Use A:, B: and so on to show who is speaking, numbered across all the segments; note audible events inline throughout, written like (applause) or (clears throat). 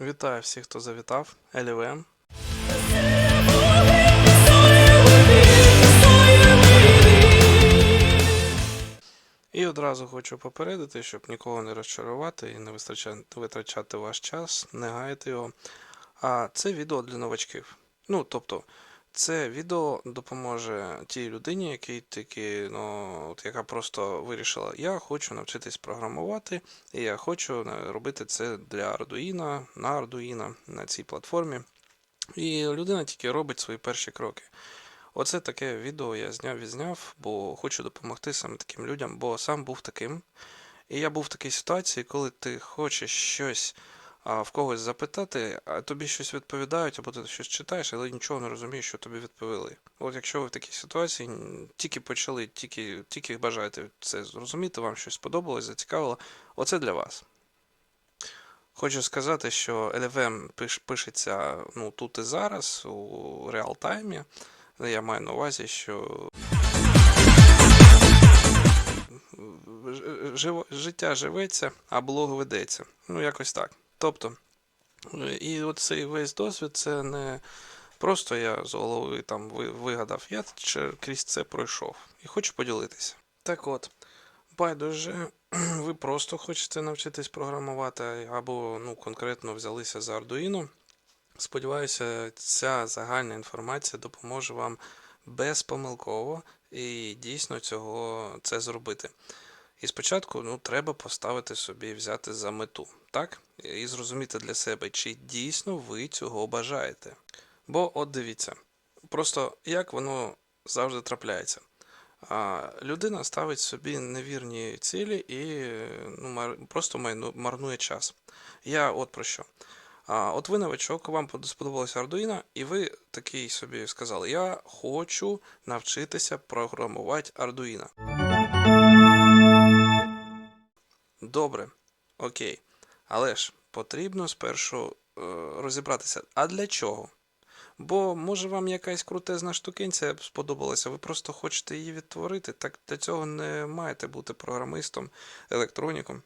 A: Вітаю всіх, хто завітав. LVM. І одразу хочу попередити, щоб нікого не розчарувати і не витрачати ваш час, не гаяти його. А це відео для новачків. Ну, тобто, це відео допоможе тій людині, який тільки, ну, от, яка просто вирішила, я хочу навчитись програмувати, і я хочу е, робити це для Arduino, на Arduino, на цій платформі. І людина тільки робить свої перші кроки. Оце таке відео я зняв відзняв, бо хочу допомогти саме таким людям, бо сам був таким. І я був в такій ситуації, коли ти хочеш щось в когось запитати, а тобі щось відповідають, або ти щось читаєш, але нічого не розумієш, що тобі відповіли. От якщо ви в такій ситуації тільки почали, тільки, тільки бажаєте це зрозуміти, вам щось сподобалось, зацікавило, оце для вас. Хочу сказати, що LVM пиш, пишеться ну, тут і зараз, у реалтаймі. Я маю на увазі, що життя живеться, а блог ведеться. Ну, якось так. Тобто, і оцей весь досвід це не просто я з голови там вигадав, я крізь це пройшов і хочу поділитися. Так от, байдуже, (clears throat) ви просто хочете навчитись програмувати, або ну, конкретно взялися за Arduino. Сподіваюся, ця загальна інформація допоможе вам безпомилково і дійсно цього це зробити. І спочатку ну, треба поставити собі, взяти за мету, так? І зрозуміти для себе, чи дійсно ви цього бажаєте. Бо от дивіться, просто як воно завжди трапляється. А, людина ставить собі невірні цілі і ну, мар- просто марнує час. Я от про що. А, от ви новачок, вам под- сподобалося Arduino, і ви такий собі сказали: Я хочу навчитися програмувати Arduino. Добре, окей. Але ж потрібно спершу е, розібратися, а для чого? Бо може вам якась крутезна штукенця сподобалася, ви просто хочете її відтворити, так для цього не маєте бути програмистом, електроніком.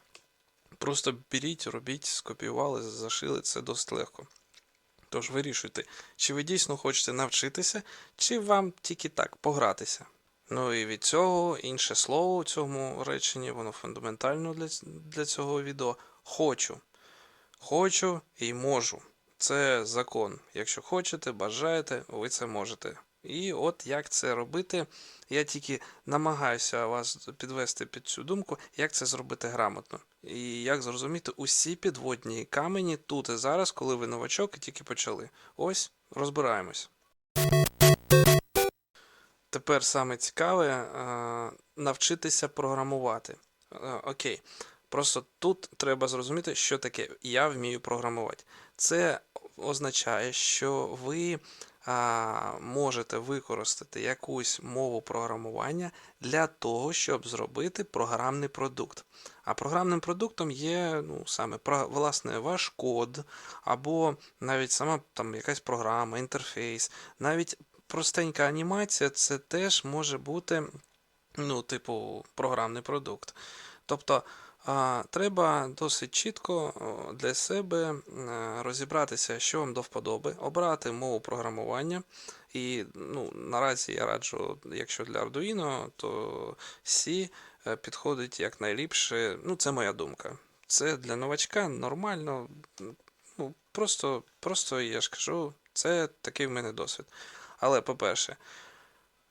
A: Просто беріть, робіть, скопіювали, зашили, це досить легко. Тож вирішуйте, чи ви дійсно хочете навчитися, чи вам тільки так погратися. Ну і від цього інше слово у цьому реченні, воно фундаментально для, для цього відео. Хочу. Хочу і можу. Це закон. Якщо хочете, бажаєте, ви це можете. І от як це робити, я тільки намагаюся вас підвести під цю думку, як це зробити грамотно. І як зрозуміти усі підводні камені тут і зараз, коли ви новачок і тільки почали. Ось розбираємось. Тепер саме цікаве е, навчитися програмувати. Е, Окей. Просто тут треба зрозуміти, що таке я вмію програмувати. Це означає, що ви а, можете використати якусь мову програмування для того, щоб зробити програмний продукт. А програмним продуктом є ну, саме власне ваш код, або навіть сама там якась програма, інтерфейс, навіть простенька анімація це теж може бути, ну, типу, програмний продукт. Тобто а, треба досить чітко для себе розібратися, що вам до вподоби, обрати мову програмування. І ну, наразі я раджу, якщо для Arduino, то C е, підходить якнайліпше. Ну, це моя думка. Це для новачка нормально. Ну, просто, просто я ж кажу, це такий в мене досвід. Але, по-перше,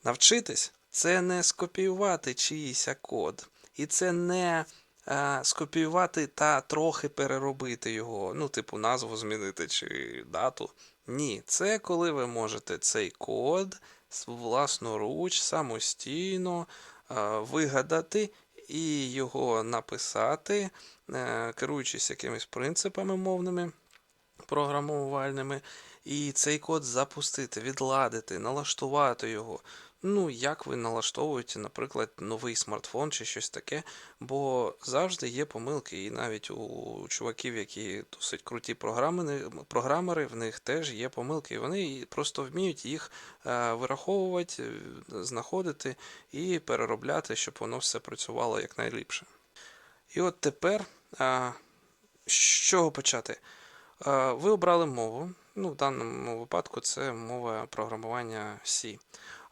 A: навчитись це не скопіювати чиїсь код. І це не е, скопіювати та трохи переробити його, ну, типу, назву змінити чи дату. Ні, це коли ви можете цей код власноруч, самостійно е, вигадати і його написати, е, керуючись якимись принципами мовними програмувальними, і цей код запустити, відладити, налаштувати його. Ну, як ви налаштовуєте, наприклад, новий смартфон чи щось таке, бо завжди є помилки, і навіть у чуваків, які досить круті програмери, в них теж є помилки, і вони просто вміють їх е, вираховувати, е, знаходити і переробляти, щоб воно все працювало якнайліпше. І от тепер, з чого почати? Е, Ви обрали мову. Ну, в даному випадку це мова програмування C.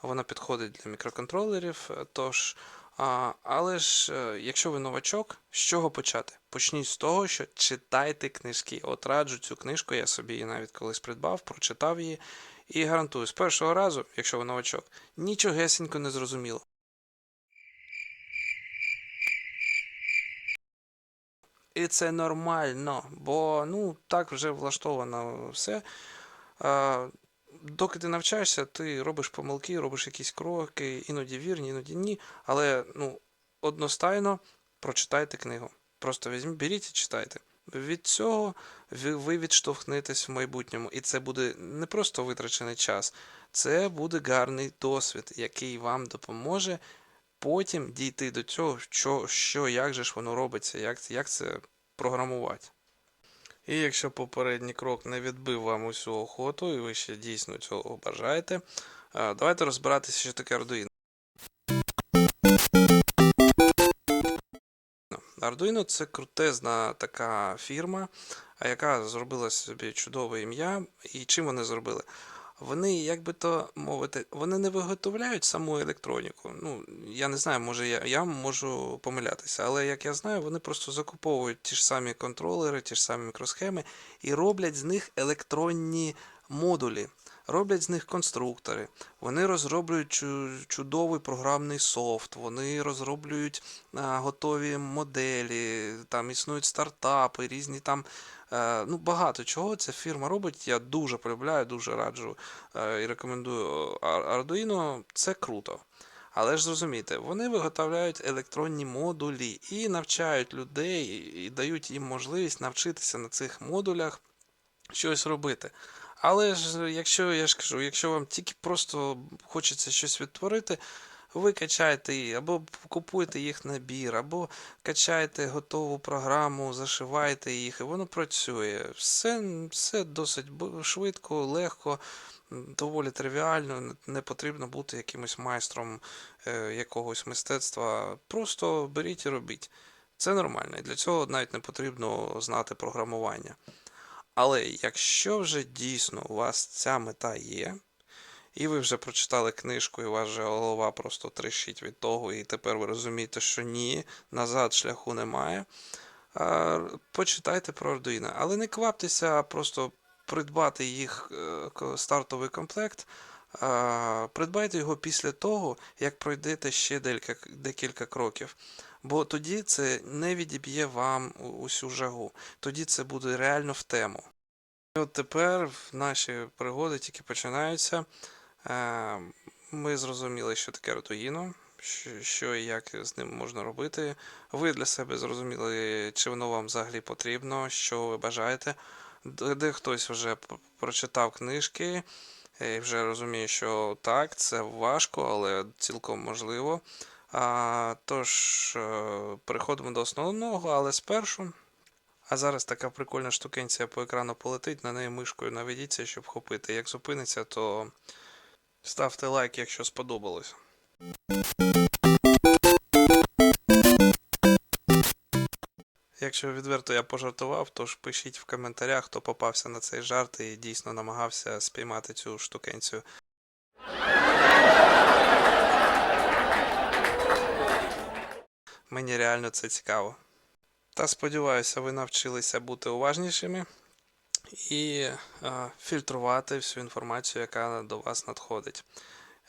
A: Вона підходить для мікроконтролерів. е, Тож, а, але ж, е, якщо ви новачок, з чого почати? Почніть з того, що читайте книжки. От раджу цю книжку, я собі її навіть колись придбав, прочитав її. І гарантую, з першого разу, якщо ви новачок, нічогесенько не зрозуміло. І це нормально, бо ну так вже влаштовано все. А, доки ти навчаєшся, ти робиш помилки, робиш якісь кроки, іноді вірні, іноді ні. Але ну, одностайно прочитайте книгу. Просто візьміть, беріть і читайте. Від цього ви, відштовхнетесь в майбутньому, і це буде не просто витрачений час, це буде гарний досвід, який вам допоможе потім дійти до цього, що, що як же ж воно робиться, як, як це програмувати. І якщо попередній крок не відбив вам усю охоту, і ви ще дійсно цього бажаєте, давайте розбиратися, що таке Arduino. Arduino це крутезна така фірма, яка зробила собі чудове ім'я. І чим вони зробили? Вони, як би то мовити, вони не виготовляють саму електроніку. Ну, я не знаю, може я, я можу помилятися, але як я знаю, вони просто закуповують ті ж самі контролери, ті ж самі мікросхеми і роблять з них електронні модулі, роблять з них конструктори. Вони розроблюють чу- чудовий програмний софт, вони розроблюють готові моделі, там існують стартапи, різні там. Е, Ну, багато чого ця фірма робить. Я дуже полюбляю, дуже раджу е, і рекомендую Ar- Arduino. Це круто. Але ж зрозумійте, вони виготовляють електронні модулі і навчають людей, і дають їм можливість навчитися на цих модулях щось робити. Але ж, якщо я ж кажу, якщо вам тільки просто хочеться щось відтворити, ви качаєте її, або купуєте їх набір, або качаєте готову програму, зашиваєте їх, і воно працює. Все, все досить швидко, легко, доволі тривіально, не- потрібно бути якимось майстром е, якогось мистецтва. Просто беріть і робіть. Це нормально, і для цього навіть не потрібно знати програмування. Але якщо вже дійсно у вас ця мета є, і ви вже прочитали книжку, і вже голова просто трещить від того, і тепер ви розумієте, що ні, назад шляху немає. Почитайте про Arduino. Але не кваптеся просто придбати їх е, стартовий комплект. Придбайте його після того, як пройдете ще декілька кроків. Бо тоді це не відіб'є вам усю жагу. Тоді це буде реально в тему. І от тепер наші пригоди тільки починаються. Е, Ми зрозуміли, що таке Arduino, що, і як з ним можна робити. Ви для себе зрозуміли, чи воно вам взагалі потрібно, що ви бажаєте. Де хтось вже прочитав книжки і вже розуміє, що так, це важко, але цілком можливо. А, тож, е, переходимо до основного, але спершу. А зараз така прикольна штукенція по екрану полетить, на неї мишкою наведіться, щоб вхопити. Як зупиниться, то ставте лайк, якщо сподобалось. Якщо відверто я пожартував, то ж пишіть в коментарях, хто попався на цей жарт і дійсно намагався спіймати цю штукенцію. Мені реально це цікаво. Та сподіваюся, ви навчилися бути уважнішими і е, фільтрувати всю інформацію, яка до вас надходить.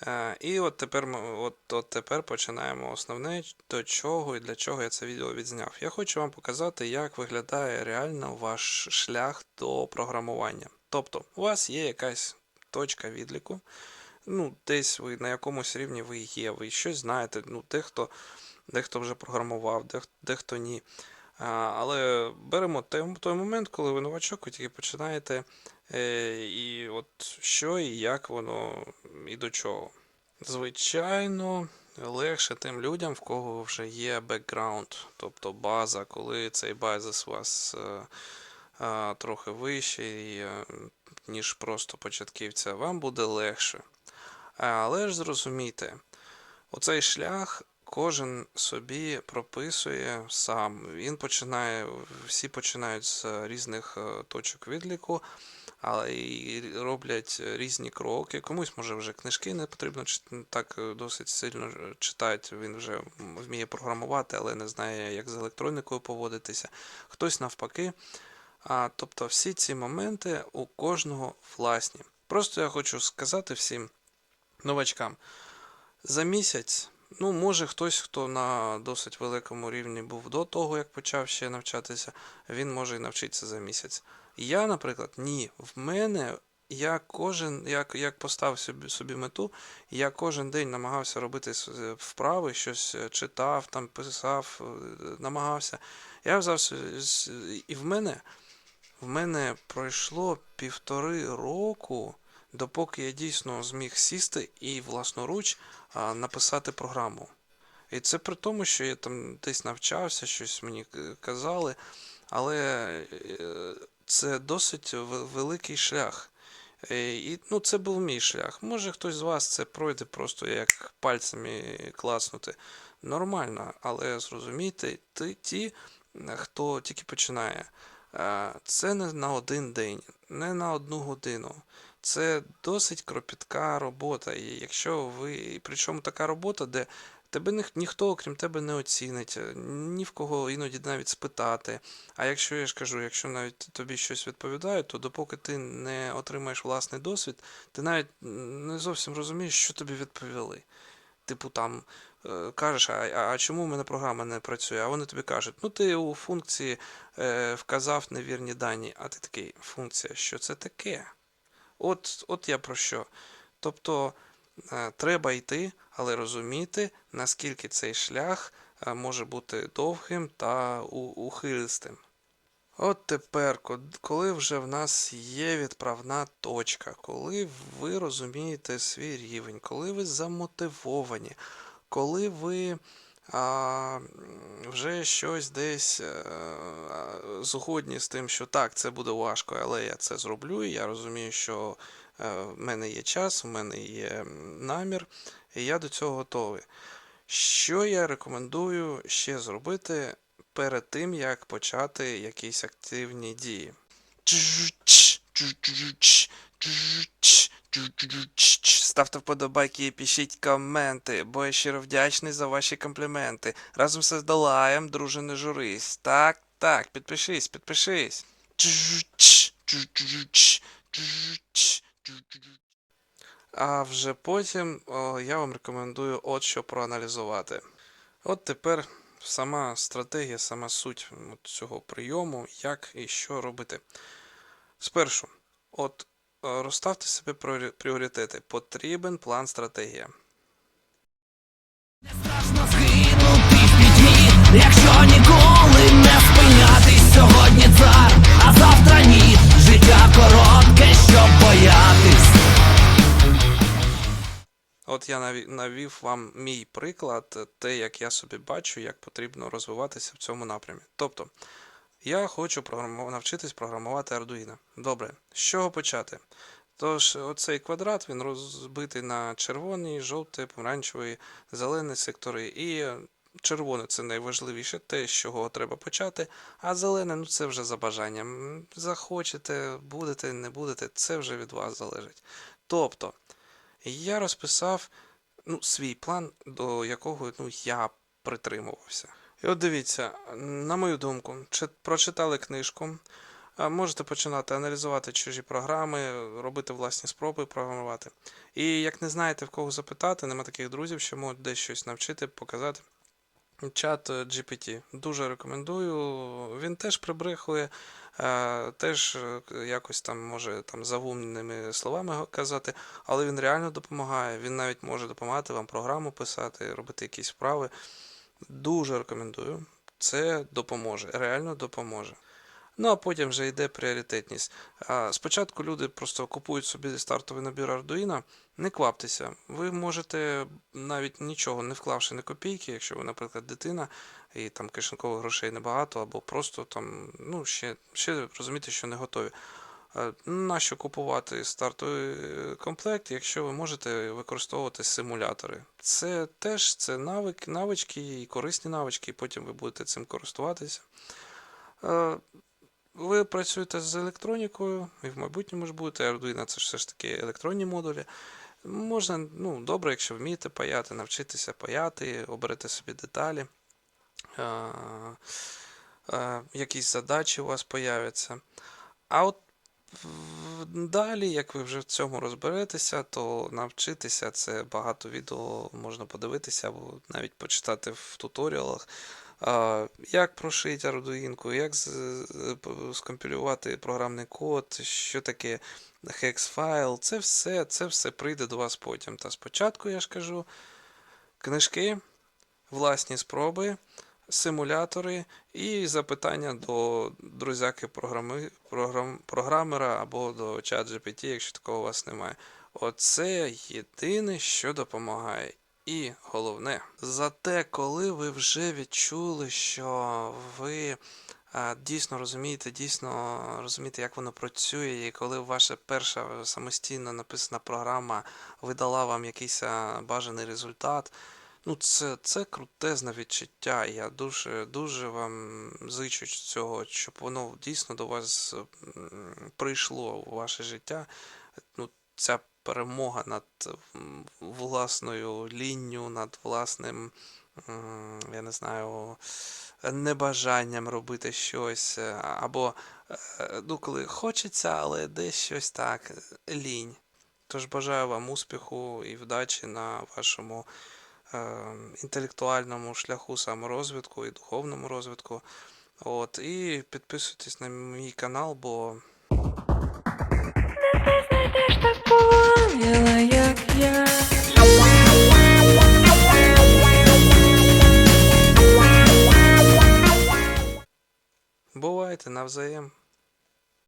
A: Е, і от тепер, ми- от, от тепер починаємо основне, до чого і для чого я це відео відзняв. Я хочу вам показати, як виглядає реально ваш шлях до програмування. Тобто, у вас є якась точка відліку, ну, десь ви на якомусь рівні ви є, ви щось знаєте, ну, дехто, дехто вже програмував, дех, дехто ні. Але беремо той, момент, коли ви новачок, ви тільки починаєте, е, і от що і як воно і до чого. Звичайно, легше тим людям, в кого вже є бекграунд, тобто база, коли цей базис у вас е, е, трохи вищий, ніж просто початківця, вам буде легше. Але ж зрозумійте, оцей шлях кожен собі прописує сам. Він починає, всі починають з різних е, точок відліку, але і роблять різні кроки. Комусь може вже книжки не потрібно так е, досить сильно читати. Він вже вміє програмувати, але не знає, як з електронікою поводитися. Хтось навпаки. А, тобто всі ці моменти у кожного власні. Просто я хочу сказати всім новачкам. За місяць, ну, може, хтось, хто на досить великому рівні був до того, як почав ще навчатися, він може і навчитися за місяць. Я, наприклад, ні. В мене я кожен, як, як поставив собі, собі мету, я кожен день намагався робити е, вправи, щось е, читав, там писав, е, намагався. Я взяв і в мене, в мене пройшло півтори року, допоки я дійсно зміг сісти і власноруч написати програму. І це при тому, що я там десь навчався, щось мені казали, але е, це досить великий шлях. Е, І, ну, це був мій шлях. Може, хтось з вас це пройде просто як пальцями класнути. Нормально, але зрозумійте, ти, ті, хто тільки починає, е, це не на один день, не на одну годину. Це досить кропітка робота. І якщо ви. Причому така робота, де тебе ніх- ніхто, окрім тебе, не оцінить, е, ні в кого іноді навіть спитати. А якщо я ж кажу, якщо навіть тобі щось відповідають, то допоки ти не отримаєш власний досвід, ти навіть не зовсім розумієш, що тобі відповіли. Типу там е, кажеш, а, а чому в мене програма не працює? А вони тобі кажуть, ну ти у функції е, вказав невірні дані, а ти такий, функція, що це таке? От, от я про що. Тобто е, треба йти, але розуміти, наскільки цей шлях е, може бути довгим та ухилистим. От тепер, коли вже в нас є відправна точка, коли ви розумієте свій рівень, коли ви замотивовані, коли ви а, вже щось десь е, згодні з тим, що так, це буде важко, але я це зроблю, і я розумію, що е, в мене є час, в мене є намір, і я до цього готовий. Що я рекомендую ще зробити перед тим, як почати якісь активні дії? Ставте вподобайки і пишіть коменти, бо я щиро вдячний за ваші компліменти. Разом все здолаєм, друже, не журись. Так, так, підпишись, підпишись. А вже потім о, я вам рекомендую от що проаналізувати. От тепер сама стратегія, сама суть цього прийому, як і що робити. Спершу, от розставте собі пріоритети. Потрібен план стратегія.
B: Не Страшно згинути в пітьмі, якщо ніколи не спинятись сьогодні цар, а завтра ні. Життя коротке, щоб боятись.
A: От я навів вам мій приклад, е, те, як я собі бачу, як потрібно розвиватися в цьому напрямі. Тобто, я хочу програму- навчитись програмувати Arduino. Добре, з чого почати? Тож, оцей квадрат він розбитий на червоний, жовтий, помаранчевий, зелений сектори. І червоне це найважливіше, те, з чого треба почати. А зелене, ну це вже за бажанням. Захочете, будете, не будете, це вже від вас залежить. Тобто, я розписав ну, свій план, до якого ну, я притримувався. І от дивіться, на мою думку, чи- прочитали книжку, можете починати аналізувати чужі програми, робити власні спроби програмувати. І як не знаєте в кого запитати, нема таких друзів, що можуть десь щось навчити, показати. Чат е, GPT. Дуже рекомендую. Він теж прибрехує, е, теж е, якось там може там завумними словами казати, але він реально допомагає. Він навіть може допомагати вам програму писати, робити якісь вправи. Дуже рекомендую. Це допоможе, реально допоможе. Ну а потім вже йде пріоритетність. Спочатку люди просто купують собі стартовий набір Arduino. Не кваптеся. Ви можете навіть нічого не вклавши ні копійки, якщо ви, наприклад, дитина і там кишенькових грошей небагато, або просто там, ну, ще, ще розумієте, що не готові. Е, Нащо купувати стартовий е, комплект, якщо ви можете використовувати симулятори? Це теж це навик, навички і корисні навички, і потім ви будете цим користуватися. Е, Ви працюєте з електронікою, і в майбутньому ж будете. Arduino це все ж таки електронні модулі. Можна, ну, добре, якщо вмієте паяти, навчитися паяти, оберете собі деталі. Якісь задачі у вас появляться. А от далі, як ви вже в цьому розберетеся, то навчитися це багато відео можна подивитися або навіть почитати в туторіалах. Як прошити Arduino, як скомпілювати програмний код, що таке hex файл, це все, це все прийде до вас потім. Та спочатку, я ж кажу, книжки, власні спроби, симулятори і запитання до друзяки програми, програм, програмера або до ChatGPT, якщо такого у вас немає. Оце єдине, що допомагає. І головне, зате, коли ви вже відчули, що ви а, дійсно розумієте, дійсно розумієте, як воно працює, і коли ваша перша самостійно написана програма видала вам якийсь бажаний результат, ну це, це крутезне відчуття. Я дуже, дуже вам зичу цього, щоб воно дійсно до вас прийшло у ваше життя. Ну, ця перемога над власною лінню, над власним, я не знаю, небажанням робити щось, е, або е, ну, коли хочеться, але десь щось так, лінь. Тож бажаю вам успіху і вдачі на вашому інтелектуальному шляху саморозвитку і духовному розвитку. От, і підписуйтесь на мій канал, бо
C: Знаєш, так повалила, як я.
A: бувайте навзаєм.